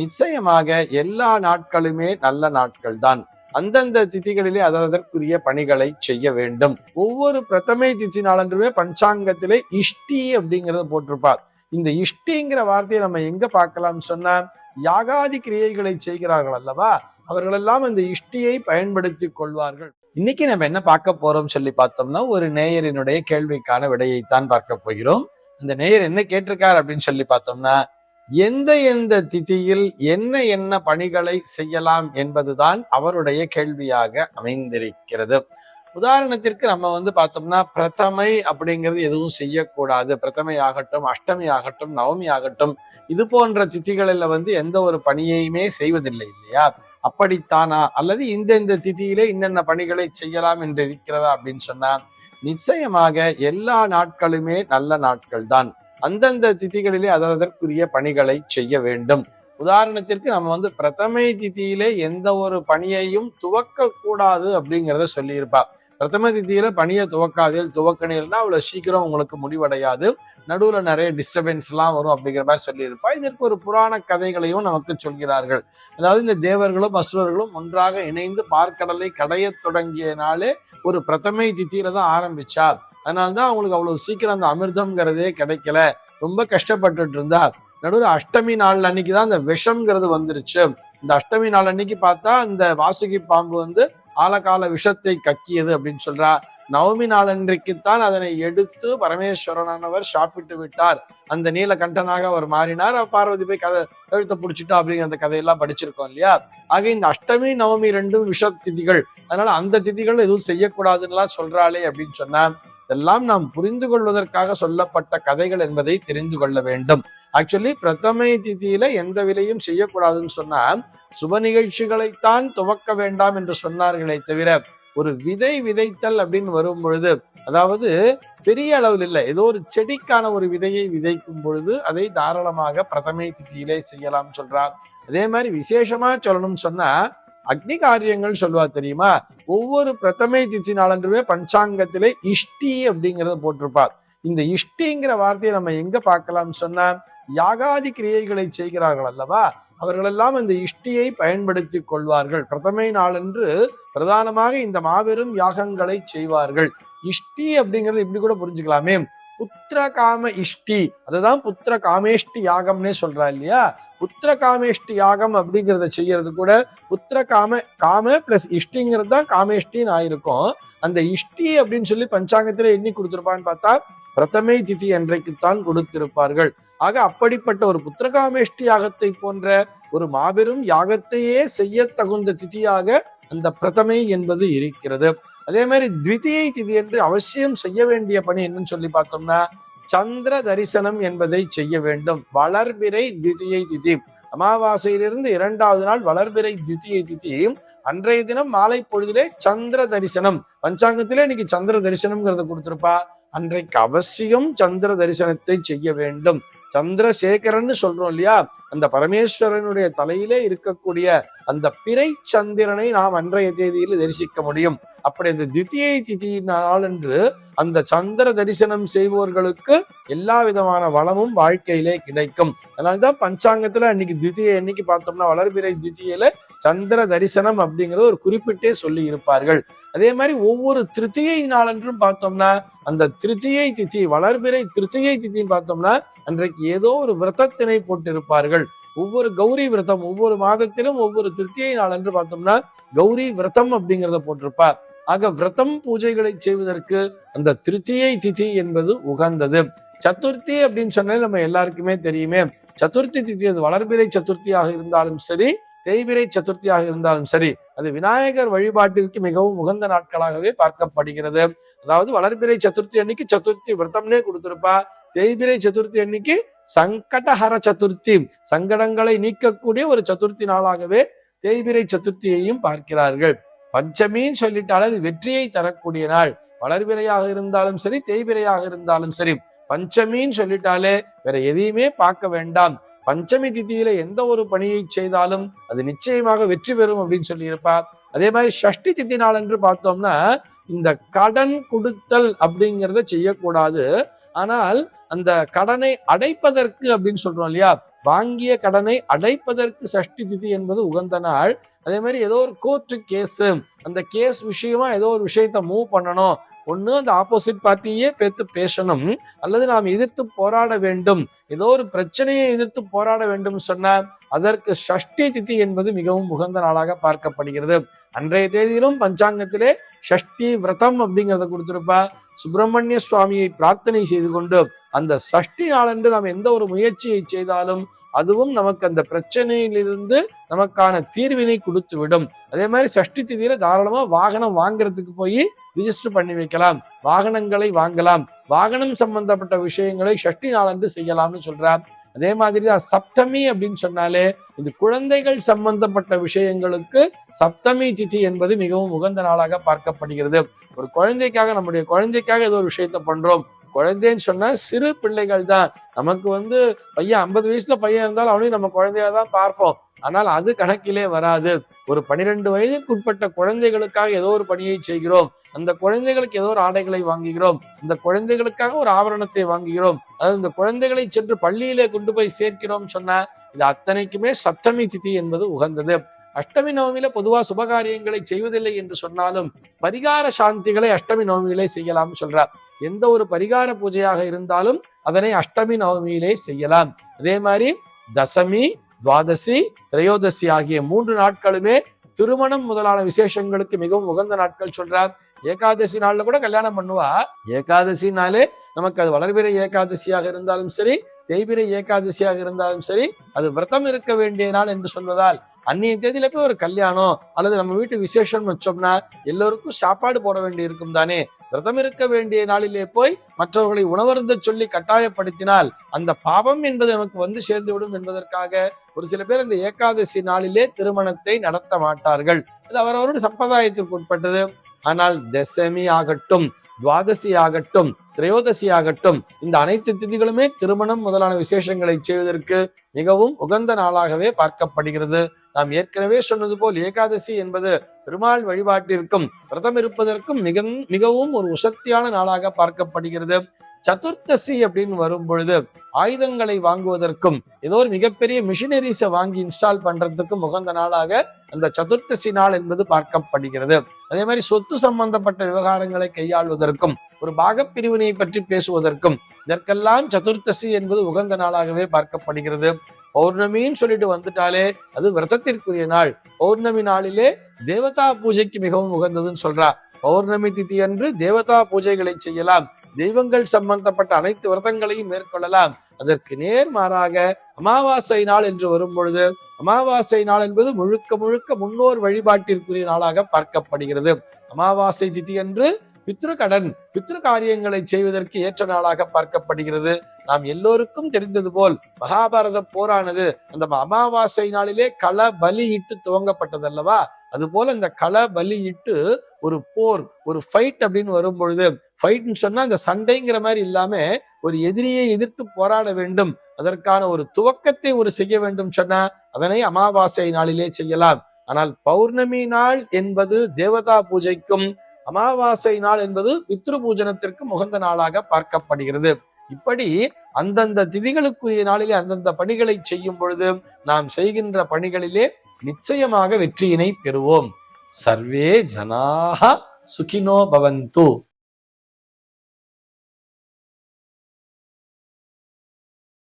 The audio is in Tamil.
நிச்சயமாக எல்லா நாட்களுமே நல்ல நாட்கள் தான் அந்தந்த திதிகளிலே அதற்குரிய பணிகளை செய்ய வேண்டும். ஒவ்வொரு பிரதமை திதி நாளன்றுமே பஞ்சாங்கத்திலே இஷ்டி அப்படிங்கறத போட்டிருப்பார். இந்த இஷ்டிங்கிற வார்த்தையை நம்ம எங்க பார்க்கலாம் சொன்னா யாகாதி கிரியைகளை செய்கிறார்கள் அல்லவா? அவர்களெல்லாம் இந்த இஷ்டியை பயன்படுத்தி கொள்வார்கள். இன்னைக்கு நம்ம என்ன பார்க்க போறோம் சொல்லி பார்த்தோம்னா ஒரு நேயரினுடைய கேள்விக்கான விடையைத்தான் பார்க்க போகிறோம். அந்த நேயர் என்ன கேட்டிருக்கார் அப்படின்னு சொல்லி பார்த்தோம்னா எந்த எந்த திதியில் என்ன என்ன பணிகளை செய்யலாம் என்பதுதான் அவருடைய கேள்வியாக அமைந்திருக்கிறது. உதாரணத்திற்கு நம்ம வந்து பார்த்தோம்னா பிரதமை அப்படிங்கிறது எதுவும் செய்யக்கூடாது. பிரதமை ஆகட்டும் அஷ்டமி ஆகட்டும் நவமி ஆகட்டும் இது போன்ற திதிகளில் வந்து எந்த ஒரு பணியையுமே செய்வதில்லை இல்லையா? அப்படித்தானா? அல்லது இந்த இந்த திதியிலே இன்னென்ன பணிகளை செய்யலாம் என்று இருக்கிறதா அப்படின்னு சொன்னா நிச்சயமாக எல்லா நாட்களுமே நல்ல நாட்கள் தான் அந்தந்த திதிகளிலே அதற்குரிய பணிகளை செய்ய வேண்டும். உதாரணத்திற்கு நம்ம வந்து பிரதமை திதியிலே எந்த ஒரு பணியையும் துவக்க கூடாது அப்படிங்கிறத சொல்லியிருப்பா. பிரதம திதியில பணியை துவக்காதில் துவக்கணில்னா அவ்வளவு சீக்கிரம் உங்களுக்கு முடிவடையாது. நடுவுல நிறைய டிஸ்டர்பன்ஸ் எல்லாம் வரும் அப்படிங்கிற மாதிரி சொல்லியிருப்பா. இதற்கு ஒரு புராண கதைகளையும் நமக்கு சொல்கிறார்கள். அதாவது இந்த தேவர்களும் அசுரர்களும் ஒன்றாக இணைந்து பார்க்கடலை கடைய தொடங்கிய நாளே ஒரு பிரதமை திதியில தான் ஆரம்பிச்சா. அதனால்தான் அவங்களுக்கு அவ்வளவு சீக்கிரம் அந்த அமிர்தம்ங்கிறதே கிடைக்கல. ரொம்ப கஷ்டப்பட்டுட்டு இருந்தா நடுவில் அஷ்டமி நாள் அன்னைக்கு தான் அந்த விஷம்ங்கிறது வந்துருச்சு. இந்த அஷ்டமி நாள் அன்னைக்கு பார்த்தா இந்த வாசுகி பாம்பு வந்து ஆலகால விஷத்தை கக்கியது அப்படின்னு சொல்றா. நவமி நாளன்றைக்குத்தான் அதனை எடுத்து பரமேஸ்வரனானவர் சாப்பிட்டு விட்டார். அந்த நீலகண்டனாக அவர் மாறினார். அவர் பார்வதி போய் கதை கழுத்தை பிடிச்சிட்டா அப்படிங்கிற அந்த கதையெல்லாம் படிச்சிருக்கோம் இல்லையா? ஆக இந்த அஷ்டமி நவமி ரெண்டும் விஷ திதிகள் அதனால அந்த திதிகள் எதுவும் செய்யக்கூடாதுன்னுலாம் சொல்றாளே அப்படின்னு சொன்னா இதெல்லாம் நாம் புரிந்து கொள்வதற்காக சொல்லப்பட்ட கதைகள் என்பதை தெரிந்து கொள்ள வேண்டும். ஆக்சுவலி பிரதமை திதியில எந்த விலையும் செய்யக்கூடாதுன்னு சொன்னா சுப நிகழ்ச்சிகளைத்தான் துவக்க வேண்டாம் என்று சொன்னார்களே தவிர ஒரு விதை விதைத்தல் அப்படின்னு வரும் பொழுது அதாவது பெரிய அளவில் இல்லை ஏதோ ஒரு செடிக்கான ஒரு விதையை விதைக்கும் பொழுது அதை தாராளமாக பிரதமை திதியிலே செய்யலாம் சொல்றார். அதே மாதிரி விசேஷமா சொல்லணும்னு சொன்னா அக்னி காரியங்கள் சொல்லுவா தெரியுமா? ஒவ்வொரு பிரதமை தித்தி நாளன்றுமே பஞ்சாங்கத்திலே இஷ்டி அப்படிங்கறத போட்டிருப்பார் இந்த இஷ்டிங்கிற வார்த்தையை நம்ம எங்க பார்க்கலாம் சொன்னா யாகாதி கிரியைகளை செய்கிறார்கள் அல்லவா? அவர்களெல்லாம் இந்த இஷ்டியை பயன்படுத்தி கொள்வார்கள். பிரதமை நாளன்று பிரதானமாக இந்த மாபெரும் யாகங்களை செய்வார்கள். இஷ்டி அப்படிங்கறது இப்படி கூட புரிஞ்சுக்கலாமே. புத்திர காம இஷ்டி அதுதான் புத்திர காமேஷ்டி யாகம்னே சொல்றா இல்லையா? புத்திர காமேஷ்டி யாகம் அப்படிங்கிறத செய்யறது கூட புத்திர காம காம பிளஸ் இஷ்டிங்கிறது தான் காமேஷ்டின்னு ஆயிருக்கும். அந்த இஷ்டி அப்படின்னு சொல்லி பஞ்சாங்கத்துல எண்ணி கொடுத்துருப்பான்னு பார்த்தா பிரதமை திதி அன்றைக்குத்தான் கொடுத்திருப்பார்கள். ஆக அப்படிப்பட்ட ஒரு புத்திரகாமேஷ்டி யாகத்தை போன்ற ஒரு மாபெரும் யாகத்தையே செய்ய தகுந்த திதியாக அந்த பிரதமை என்பது இருக்கிறது. அதே மாதிரி த்விதியை திதி என்று அவசியம் செய்ய வேண்டிய பணி என்னன்னு சொல்லி பார்த்தோம்னா சந்திர தரிசனம் என்பதை செய்ய வேண்டும். வளர்பிறை த்விதியை திதி. அமாவாசையிலிருந்து இரண்டாவது நாள் வளர்பிறை த்விதியை திதி அன்றைய தினம் மாலை பொழுதிலே சந்திர தரிசனம். பஞ்சாங்கத்திலே இன்னைக்கு சந்திர தரிசனம்ங்கிறத கொடுத்திருப்பா. அன்றைக்கு அவசியம் சந்திர தரிசனத்தை செய்ய வேண்டும். சந்திரசேகரன் சொல்றோம் இல்லையா? அந்த பரமேஸ்வரனுடைய தலையிலே இருக்கக்கூடிய அந்த பிறை சந்திரனை நாம் அன்றைய தேதியில் தரிசிக்க முடியும். அப்படி அந்த தித்தியை திதி நாளன்று அந்த சந்திர தரிசனம் செய்வோர்களுக்கு எல்லா விதமான வளமும் வாழ்க்கையிலே கிடைக்கும். அதனால்தான் பஞ்சாங்கத்துல அன்னைக்கு தித்தியை என்னைக்கு பார்த்தோம்னா வளர்பிறை தித்தியில சந்திர தரிசனம் அப்படிங்கறத ஒரு குறிப்பிட்டே சொல்லி இருப்பார்கள். அதே மாதிரி ஒவ்வொரு திருத்தியை நாளன்றும் பார்த்தோம்னா அந்த திருத்தியை திதி வளர்பிறை திருத்தியை திதின்னு பார்த்தோம்னா அன்றைக்கு ஏதோ ஒரு விரதத்தினை போட்டிருப்பார்கள். ஒவ்வொரு கௌரி விரதம் ஒவ்வொரு மாதத்திலும் ஒவ்வொரு திருத்தியை நாள் என்று பார்த்தோம்னா கௌரி விரதம் அப்படிங்கிறத போட்டிருப்பார். ஆக விரதம் பூஜைகளை செய்வதற்கு அந்த திருத்தியை திதி என்பது உகந்தது. சதுர்த்தி அப்படின்னு சொன்னது நம்ம எல்லாருக்குமே தெரியுமே. சதுர்த்தி திதி அது வளர்பிறை சதுர்த்தியாக இருந்தாலும் சரி தேய்பிரை சதுர்த்தியாக இருந்தாலும் சரி அது விநாயகர் வழிபாட்டிற்கு மிகவும் உகந்த நாட்களாகவே பார்க்கப்படுகிறது. அதாவது வளர்பிறை சதுர்த்தி அன்னைக்கு சதுர்த்தி விரதம்னே கொடுத்திருப்பா. தேய்பிரை சதுர்த்தி அன்னைக்கு சங்கடஹர சதுர்த்தி சங்கடங்களை நீக்கக்கூடிய ஒரு சதுர்த்தி நாளாகவே தேய்பிரை சதுர்த்தியையும் பார்க்கிறார்கள். பஞ்சமின்னு சொல்லிட்டாலே அது வெற்றியை தரக்கூடிய நாள். வளர்பிறையாக இருந்தாலும் சரி தேய்பிரையாக இருந்தாலும் சரி பஞ்சமின்னு சொல்லிட்டாலே வேற எதையுமே பார்க்க வேண்டாம். பஞ்சமி திதியில எந்த ஒரு பணியை செய்தாலும் அது நிச்சயமாக வெற்றி பெறும் அப்படின்னு சொல்லியிருப்பார் அதே மாதிரி ஷஷ்டி திதி நாள் என்று பார்த்தோம்னா இந்த கடன் கொடுத்தல் அப்படிங்கிறத செய்யக்கூடாது. ஆனால் அந்த கடனை அடைப்பதற்கு அப்படின்னு சொல்றோம் இல்லையா? வாங்கிய கடனை அடைப்பதற்கு சஷ்டி திதி என்பது உகந்த நாள். அதே மாதிரி ஏதோ ஒரு கோர்ட்டு கேஸ் அந்த கேஸ் விஷயமா ஏதோ ஒரு விஷயத்த மூவ் பண்ணணும். ஒண்ணு அந்த ஆப்போசிட் பார்ட்டியே பேத்து பேசணும். அல்லது நாம் எதிர்த்து போராட வேண்டும். ஏதோ ஒரு பிரச்சனையை எதிர்த்து போராட வேண்டும் சொன்னால் அதற்கு சஷ்டி திதி என்பது மிகவும் உகந்த நாளாக பார்க்கப்படுகிறது. அன்றைய தேதியிலும் பஞ்சாங்கத்திலே ஷஷ்டி விரதம் அப்படிங்கிறத கொடுத்திருப்பா. சுப்பிரமணிய சுவாமியை பிரார்த்தனை செய்து கொண்டு அந்த சஷ்டி நாளன்று நாம் எந்த ஒரு முயற்சியை செய்தாலும் அதுவும் நமக்கு அந்த பிரச்சனையிலிருந்து நமக்கான தீர்வினை கொடுத்து விடும் அதே மாதிரி சஷ்டி திதியில தாராளமா வாகனம் வாங்குறதுக்கு போய் ரிஜிஸ்டர் பண்ணி வைக்கலாம். வாகனங்களை வாங்கலாம். வாகனம் சம்பந்தப்பட்ட விஷயங்களை சஷ்டி நாளன்று செய்யலாம்னு சொல்றார். அதே மாதிரி தான் சப்தமி அப்படின்னு சொன்னாலே இது குழந்தைகள் சம்பந்தப்பட்ட விஷயங்களுக்கு சப்தமி திதி என்பது மிகவும் உகந்த நாளாக பார்க்கப்படுகிறது. ஒரு குழந்தைக்காக நம்முடைய குழந்தைக்காக ஏதோ ஒரு விஷயத்த பண்றோம். குழந்தைன்னு சொன்னா சிறு பிள்ளைகள் தான் நமக்கு வந்து பையன் ஐம்பது வயசுல பையன் இருந்தாலும் அவனையும் நம்ம குழந்தையா தான் பார்ப்போம். ஆனால் அது கணக்கிலே வராது. ஒரு பனிரெண்டு வயதுக்குட்பட்ட குழந்தைகளுக்காக ஏதோ ஒரு பணியை செய்கிறோம். அந்த குழந்தைகளுக்கு ஏதோ ஒரு ஆடைகளை வாங்குகிறோம். இந்த குழந்தைகளுக்காக ஒரு ஆபரணத்தை வாங்குகிறோம். அதாவது இந்த குழந்தைகளை சென்று பள்ளியிலே கொண்டு போய் சேர்க்கிறோம் சொன்னா இது அத்தனைக்குமே சப்தமி திதி என்பது உகந்தது. அஷ்டமி நவமியில பொதுவா சுபகாரியங்களை செய்வதில்லை என்று சொன்னாலும் பரிகார சாந்திகளை அஷ்டமி நவமியிலே செய்யலாம் சொல்றார். எந்த ஒரு பரிகார பூஜையாக இருந்தாலும் அதனை அஷ்டமி நவமியிலே செய்யலாம். அதே மாதிரி தசமி துவாதசி திரையோதசி ஆகிய மூன்று நாட்களுமே திருமணம் முதலான விசேஷங்களுக்கு மிகவும் உகந்த நாட்கள் சொல்றார். ஏகாதசி நாள்ல கூட கல்யாணம் பண்ணுவா. ஏகாதசினாலே நமக்கு அது வளர்பிறை ஏகாதசியாக இருந்தாலும் சரி தேய்பிரை ஏகாதசியாக இருந்தாலும் சரி அது விரதம் இருக்க வேண்டிய நாள் என்று சொல்வதால் அன்னைய தேதியில போய் ஒரு கல்யாணம் அல்லது நம்ம வீட்டு விசேஷம் வச்சோம்னா எல்லோருக்கும் சாப்பாடு போட வேண்டி இருக்கும் தானே. விரதம் இருக்க வேண்டிய நாளிலே போய் மற்றவர்களை உணவருந்த சொல்லி கட்டாயப்படுத்தினால் அந்த பாவம் என்பது நமக்கு வந்து சேர்ந்து விடும் என்பதற்காக ஒரு சில பேர் இந்த ஏகாதசி நாளிலே திருமணத்தை நடத்த மாட்டார்கள். அது அவரவருடைய சம்பிரதாயத்திற்கு உட்பட்டது. ஆனால் தசமி ஆகட்டும் துவாதசி ஆகட்டும் திரையோதசி ஆகட்டும் இந்த அனைத்து திதிகளுமே திருமணம் முதலான விசேஷங்களை செய்வதற்கு மிகவும் உகந்த நாளாகவே பார்க்கப்படுகிறது. நாம் ஏற்கனவே சொன்னது போல் ஏகாதசி என்பது பெருமாள் வழிபாட்டிற்கும் விரதம் இருப்பதற்கும் மிக மிகவும் ஒரு உசக்தியான நாளாக பார்க்கப்படுகிறது. சதுர்த்தசி அப்படின்னு வரும் பொழுது ஆயுதங்களை வாங்குவதற்கும் ஏதோ ஒரு மிகப்பெரிய மிஷினரிஸை வாங்கி இன்ஸ்டால் பண்றதுக்கும் உகந்த நாளாக அந்த சதுர்த்தசி நாள் என்பது பார்க்கப்படுகிறது. அதே மாதிரி சொத்து சம்பந்தப்பட்ட விவகாரங்களை கையாள்வதற்கும் ஒரு பாகப்பிரிவினை பற்றி பேசுவதற்கும் இதற்கெல்லாம் சதுர்த்தசி என்பது உகந்த நாளாகவே பார்க்கப்படுகிறது. பௌர்ணமின்னு சொல்லிட்டு வந்துட்டாலே அது விரதத்திற்குரிய நாள். பௌர்ணமி நாளிலே தேவதா பூஜைக்கு மிகவும் உகந்ததுன்னு சொல்றா. பௌர்ணமி திதி அன்று தேவதா பூஜைகளை செய்யலாம். தெய்வங்கள் சம்பந்தப்பட்ட அனைத்து விரதங்களையும் மேற்கொள்ளலாம். அதற்கு நேர்மாறாக அமாவாசை நாள் என்று வரும் பொழுது அமாவாசை நாள் என்பது முழுக்க முழுக்க முன்னோர் வழிபாட்டிற்குரிய நாளாக பார்க்கப்படுகிறது. அமாவாசை திதி என்று பித்ரு கடன் பித்ரு காரியங்களை செய்வதற்கு ஏற்ற நாளாக பார்க்கப்படுகிறது. நாம் எல்லோருக்கும் தெரிந்தது போல் மகாபாரத போரானது அந்த அமாவாசை நாளிலே கள பலியிட்டு துவங்கப்பட்டது அல்லவா அது போல இந்த கள பலியிட்டு ஒரு போர் ஒரு ஃபைட் அப்படின்னு வரும் பொழுது ஃபைட்னு சொன்னா இந்த சண்டைங்கிற மாதிரி இல்லாம ஒரு எதிரியை எதிர்த்து போராட வேண்டும். அதற்கான ஒரு துவக்கத்தை ஒரு செய்ய வேண்டும் சொன்னா அதனை அமாவாசை நாளிலே செய்யலாம். ஆனால் பௌர்ணமி நாள் என்பது தேவதா பூஜைக்கும் அமாவாசை நாள் என்பது பித்ரு பூஜனத்திற்கும் உகந்த நாளாக பார்க்கப்படுகிறது. இப்படி அந்தந்த திதிகளுக்குரிய நாளிலே அந்தந்த பணிகளை செய்யும் பொழுது நாம் செய்கின்ற பணிகளிலே நிச்சயமாக வெற்றியினை பெறுவோம். சர்வே ஜனாக சுகினோ பவந்து.